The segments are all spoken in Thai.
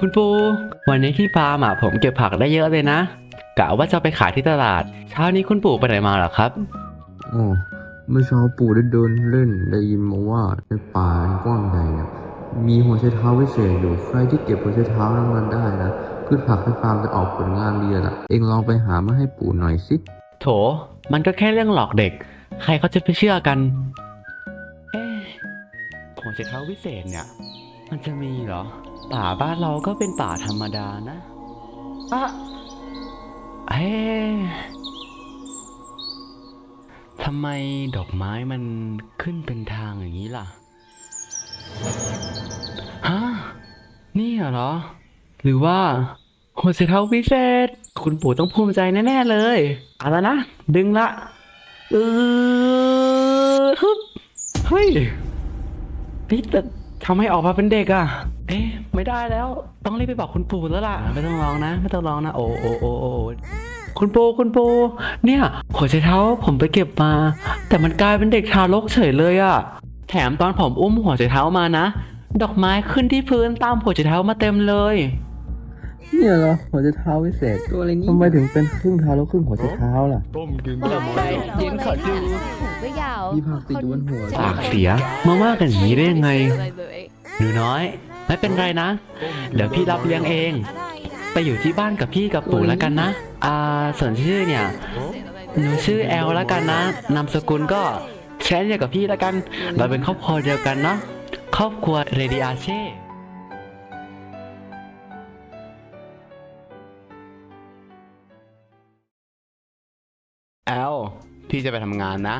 คุณปู วันนี้ที่ฟาร์มอะผมเก็บผักได้เยอะเลยนะกะว่าจะเอาไปขายที่ตลาด เช้านี้คุณปู่ไปไหนมาเหรอครับ อ๋อเมื่อเช้าปู่ได้เดินเล่นได้ยินมาว่าในป่าอันกว้างใหญ่นะมีหัวไชเท้าวิเศษอยู่ใครที่เก็บหัวไชเท้านั้นมาได้นะพืชผักในฟาร์มจะออกผลงานเรียนอะ เองลองไปหามาให้ปู่หน่อยสิโถ มันก็แค่เรื่องหลอกเด็ก ใครเขาจะไปเชื่อกันเอ๊ะหัวใจเท้าวิเศษเนี่ย มันจะมีเหรอ ป่าบ้านเราก็เป็นป่าธรรมดานะอะเอ๊ะทำไมดอกไม้มันขึ้นเป็นทางอย่างนี้ล่ะ ฮะ นี่เหรอ หรือว่าหัวใจเท้าวิเศษ คุณปู่ต้องภูมิใจแน่ ๆ เลยเอาละนะ ดึงละ เออฮึบเฮ้ยเฮ้ยแต่ ทำให้ออกมาเป็นเด็กอะเอ๊ะ ไม่ได้แล้ว ต้องรีบไปบอกคุณปู่แล้วล่ะ ไม่ต้องร้องนะ ไม่ต้องร้องนะ โอ้โอ้โอ้โอ้คุณปู่คุณปู่เนี่ยหัวใจเท้าผมไปเก็บมา แต่มันกลายเป็นเด็กทารกเฉยเลยอะแถมตอนผมอุ้มหัวใจเท้ามานะ ดอกไม้ขึ้นที่พื้นตามหัวใจเท้ามาเต็มเลย เนี่ยเหรอหัวไชเท้าวิเศษตัวอะไรนี่ทำไมถึงเป็นครึ่งเท้าแล้วครึ่งหัวไชเท้าล่ะ ต้มกินใช่เย็นขอดูหูก็ยาวมีผักติดอยู่บนหัวปากเสียมาว่ากันอย่างนี้ได้ยังไงหนูน้อย ไม่เป็นไรนะ เดี๋ยวพี่รับเลี้ยงเอง ไปอยู่ที่บ้านกับพี่กับปู่แล้วกันนะ อ่าส่วนชื่อเนี่ยหนูชื่อแอลแล้วกันนะนามสกุลก็แชนเดียวกับพี่แล้วกัน เราเป็นครอบครัวเดียวกันเนาะครอบครัวเรดิอาเช่ แอลพี่จะไปทำงานนะ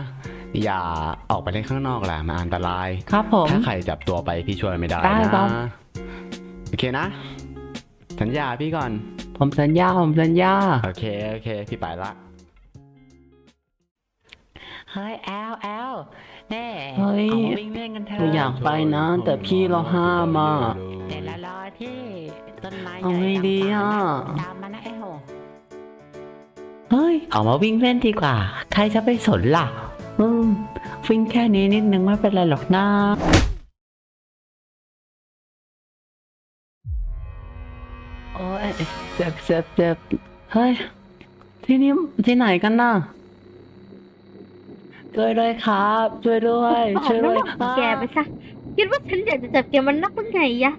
อย่าออกไปเล่นข้างนอกแหละมันอันตราย ครับผม ถ้าใครจับตัวไปพี่ช่วยไม่ได้ได้ครันะบโอเคนะ สัญญาพี่ก่อน ผมสัญญา ผมสัญญา โอเค โอเค พี่ไปละ เฮ้ยแอลแอลแน่เฮ้ยเอาวิ่งเล่นกันเถเราอะอยากไปนะ แต่พี่เราห้ามอะเดี๋ยวเรารอที่ต้นไม้เอาไงดีอะ ตามมานะไอ้โห เฮ้ย ออกมาวิ่งเล่นดีกว่า ใครจะไปสนล่ะ อืม วิ่งแค่นี้นิดนึงไม่เป็นไรหรอกนะโอ้ยเจ็บเจ็บเจ็บเฮ้ย ที่นี่ที่ไหนกันน่ะช่วยด้วยครับ ช่วยด้วยออกช่วยนด้อวยกของแกไปซะคิดว่าฉันอยากจะจับแกมันนักหรือไงยะ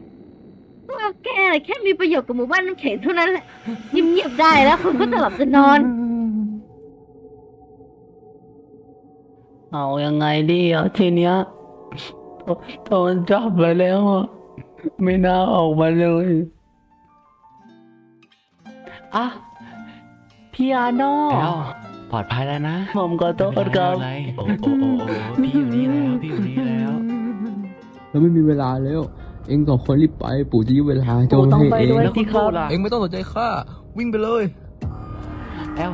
ตัวแกน่ะแค่มีประโยชน์กับหมู่บ้านน้ำแข็งเท่านั้นแหละเงียบๆได้แล้วคุณก็จะหลับจะนอน เอายังไงดีอะทีเนี้ยโดโดนจับไปแล้วอะไม่น่าออกมาเลยอะพี่อาโน่แอลปลอดภัยแล้วนะผมขอโทษครับไม่เป็นไรโอ้โอ้โอ้โอ้พี่อยู่นี่แล้วพี่อยู่นี่แล้วเราไม่มีเวลาแล้ว เองสองคนรีบไปปู่จะยื้อเวลาจปู่งต้องให้ไปเองด้วยแล้วสิคุณครัปู่บล่ะเองไม่ต้องสนใจข้าวิ่งไปเลยแอล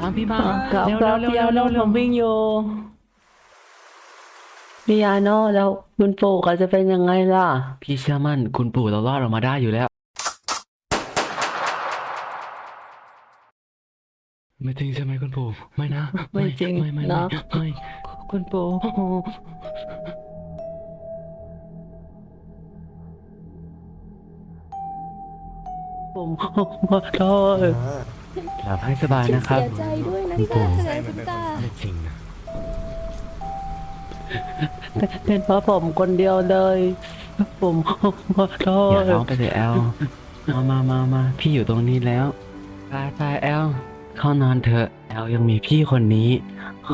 ตามพี่มาครับเร็วครับเร็วพี่เร็อาวโน่เร็วผมวิ่งอยู่ พี่อาโน่แล้วคุณปู่เขาจะเป็นยังไงล่ะ พี่เชื่อมั่นคุณปู่เรารอดออกมาได้อยู่แล้ว ไม่จริงใช่ไหมคุณปู่ไม่นะไม่จริงไม่ไม่นะ ไม่ไม่คุณปู่ผมขอโทษหลับให้สบายนะครับ เสียใจด้วยนะคุณปู่ที่ต้องแสดงคุณตา ไม่จริงนะ เป็นเพราะผมคนเดียวเลย ผมขอโทษอย่าร้องไปเลยแอลมามามามาพี่อยู่ตรงนี้แล้วตายตายแอลเข้านอนเถอะแอลยังมีพี่คนนี้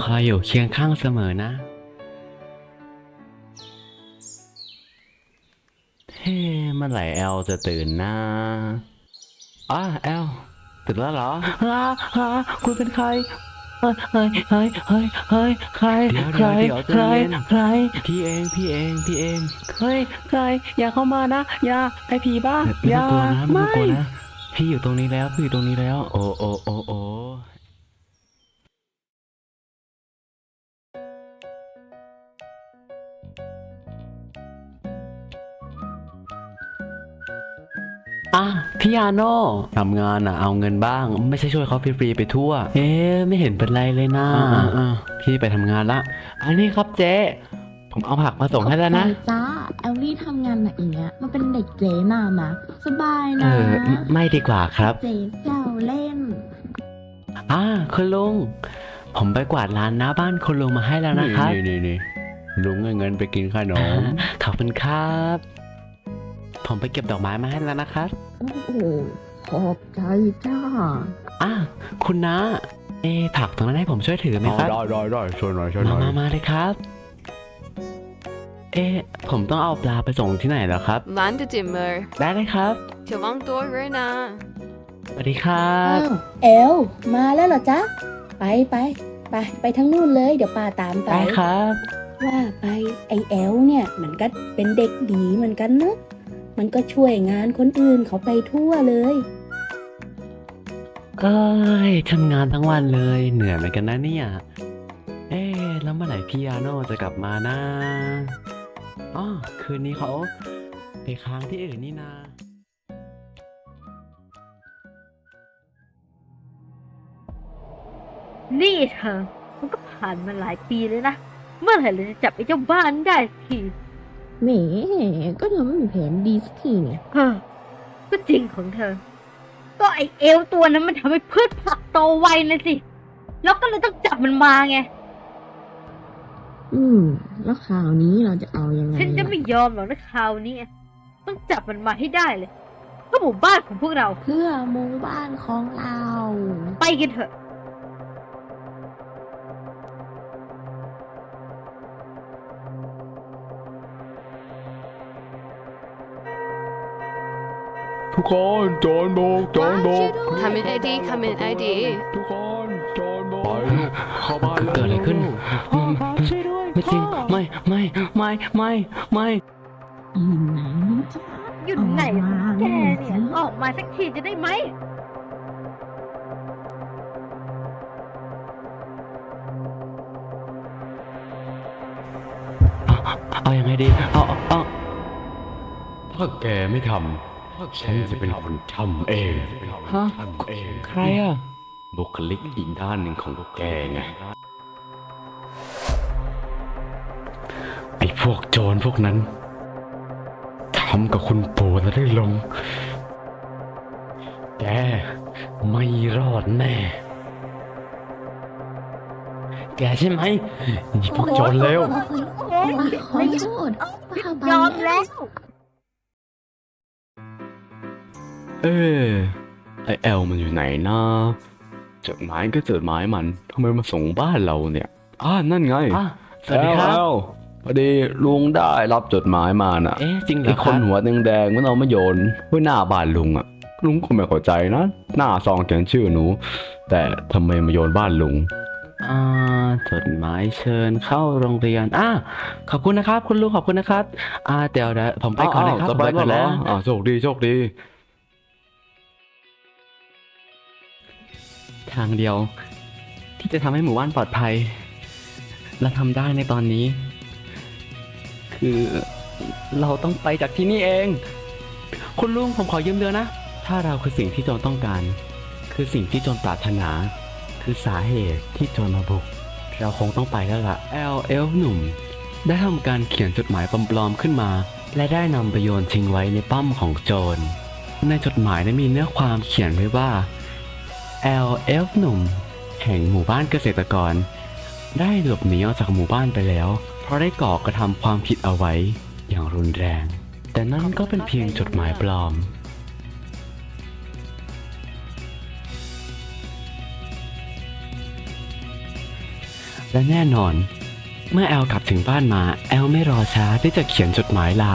คอยอยู่เคียงข้างเสมอนะ เฮ้เมื่อไหร่แอลจะตื่นนะอ้าแอลตื่นแล้วเหรอฮะฮะคุณเป็นใคร เฮ้ยเฮ้ยเฮ้ยเฮ้ยเฮ้ยใครเดี๋ยวใครเดี๋ยวใครใจเย็นใครพี่เองพี่เองพี่เองเฮ้ยใครอย่าเข้ามานะอย่าไอผีบ้าไม่อต้ย่าองกลัวนะไม่ต้องกลัวนะพี่อยู่ตรงนี้แล้วพี่อยู่ตรงนี้แล้ว โอ้โอ้โอ้โอ้ อะพี่อาโน่ทำงานอะ เอาเงินบ้าง ไม่ใช่ช่วยเขาฟรีๆไปทั่ว เอ๊ะไม่เห็นเป็นไรเลยนะพี่ไปทำงานละ อันนี้ครับเจ๊ผมเอาผักมาส่งให้แล้วนะจ้าแอลลลี่ทำงานหนักอย่างเงี้ยมาเป็นเด็กเจ๊นานนะ สบายเอนะอไม่ไม่ดีกว่าครับ เจ๊แซวเล่น อ่าคุณลุง ผมไปกวาดร้านหน้าบ้านคุณลุงมาให้แล้วนะครับ นี่นี่นี่ลุงเอาเงินไปกินขนม ขอบคุณครับ ผมไปเก็บดอกไม้มาให้แล้วนะครับ โอ้โหขอบใจจ้า อ่าคุณนะเอะผักตรงนั้นให้ผมช่วยถือไหมครับ ได้ได้ได้ช่วยหน่อยช่วยหมาน่อย มามาเลยครับ เอ๊ะ ผมต้องเอาปลาไปส่งที่ไหนแล้วครับ Landedimer. ได้เลยครับจะวางตัวด้วยนะ สวัสดีครับอ้าวเอล มาแล้วเหรอจ๊ะ ไปไปไปไปทั้งนู่นเลย เดี๋ยวป้าตามไป ได้ครับ ว่าไปไอเอลเนี่ยมันก็เป็นเด็กดีเหมือนกันเนอะ มันก็ช่วยงานคนอื่นเขาไปทั่วเลย เอ้ยทำงานทั้งวันเลย เหนื่อยเหมือนกันนะเนี่ย เอ๊ะแล้วเมื่อไหร่พี่อาโน่จะกลับมานะอ๋อคืนนี้เขาไปค้างที่อื่นนี่นานี่เธอ มันก็ผ่านมาหลายปีเลยนะ เมื่อไหร่เราจะจับไอ้เจ้าบ้านได้สักที แหมก็เธอไม่มีแผนดีสักทีเนี่ย เออก็จริงของเธอ ก็ไอเอลตัวนั้นมันทำให้พืชผักโตไวนะสิ แล้วก็เลยต้องจับมันมาไง อืม แล้วคราวนี้เราจะเอายังไงฉันจะล่ะไม่ยอมหรอกนะคราวนี้ต้องจับมันมาให้ได้เลยเพื่อหมู่บ้านของพวกเรา เพื่อหมู่บ้านของเรา ไปกันเถอะ ทุกคนโจรบุกโจรบุก Come in ID, come in ID. ทุกคนโจรบุกไปลูกเข้าบ้านเกิดอะไรขึ้นช่วยด้วยไม่จริงไม่ไม่ไม่ไม่ไม่อยู่ไหนจ๊ะอยู่ไหนออกมาแกหน่อยเนี่ยสิออกมาสักทีจะได้ไหมเอายังไงดีเอาเอาเอาถ้าแกไม่ทำ ฉันจะเป็นคนทำเองฮะทำเองใครอะบุคลิกอีกด้านหนึ่งของแกไงไอ้พวกโจรพวกนั้นทำกับคุณปู่จะได้ลง แกไม่รอดแน่ แกใช่ไหมไอ้พวกโจรเลวโอ้ยป้าขอโทษป้าไปยอมแล้ว เออไอแอลมันอยู่ไหนนะจดหมายก็จดหมายมันทำไมมาส่งบ้านเราเนี่ยอ่านั่นไงอะสวัสดีครับแอลพอดีลุงได้รับจดหมายมาน่ะเอ๊ะจริงเหรไออคครันบหัวแดงๆมันเอามาโยนไว้หน้าบ้านลุงอะ ลุงก็ไม่เข้าใจนะ หน้าซองเขียนชื่อหนู แต่ทำไมมาโยนบ้านลุง อ่าจดหมายเชิญเข้าโรงเรียนอ่าขอบคุณนะครับ คุณลุงขอบคุณนะครับ อ่าเดี๋ยวเดี๋ยวผมไปก่อนนะครับาวผมไปก่อนเหรแล้วอ่าโชคดีโชคดี ทางเดียว ที่จะทำให้หมู่บ้านปลอดภัย และทำได้ในตอนนี้ คือเราต้องไปจากที่นี่เอง คุณลุงผมขอยืมเรือนะ ถ้าเราคือสิ่งที่โจรต้องการ คือสิ่งที่โจรปรารถนา คือสาเหตุที่โจรมาบุก เราคงต้องไปแล้วล่ะแอลเอลหนุ่ม ได้ทำการเขียนจดหมายปลอมๆขึ้นมา และได้นำไปโยนทิ้งไว้ในป้อมของโจร ในจดหมายนั้นมีเนื้อความเขียนไว้ว่า แอลเอลหนุ่ม แห่งหมู่บ้านเกษตรกร ได้หลบหนีออกจากหมู่บ้านไปแล้ว เพราะได้ก่อกระทำความผิดเอาไว้อย่างรุนแรง แต่นั่นก็เป็นเพียงจดหมายปลอม และแน่นอน เมื่อแอลกลับถึงบ้านมา แอลไม่รอช้าที่จะเขียนจดหมายลา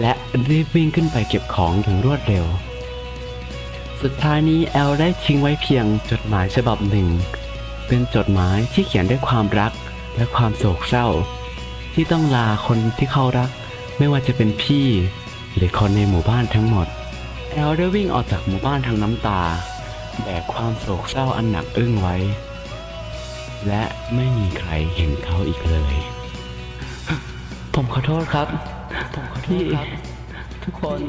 และรีบวิ่งขึ้นไปเก็บของอย่างรวดเร็ว สุดท้ายนี้แอลได้ทิ้งไว้เพียงจดหมายฉบับหนึ่ง เป็นจดหมายที่เขียนด้วยความรักและความโศกเศร้า ที่ต้องลาคนที่เขารัก ไม่ว่าจะเป็นพี่ หรือคนในหมู่บ้านทั้งหมด แอลได้วิ่งออกจากหมู่บ้านทางน้ำตา แบกความโศกเศร้าอันหนักอึ้งไว้ และไม่มีใครเห็นเขาอีกเลย ผมขอโทษครับ ผมขอโทษครับ ทุกคน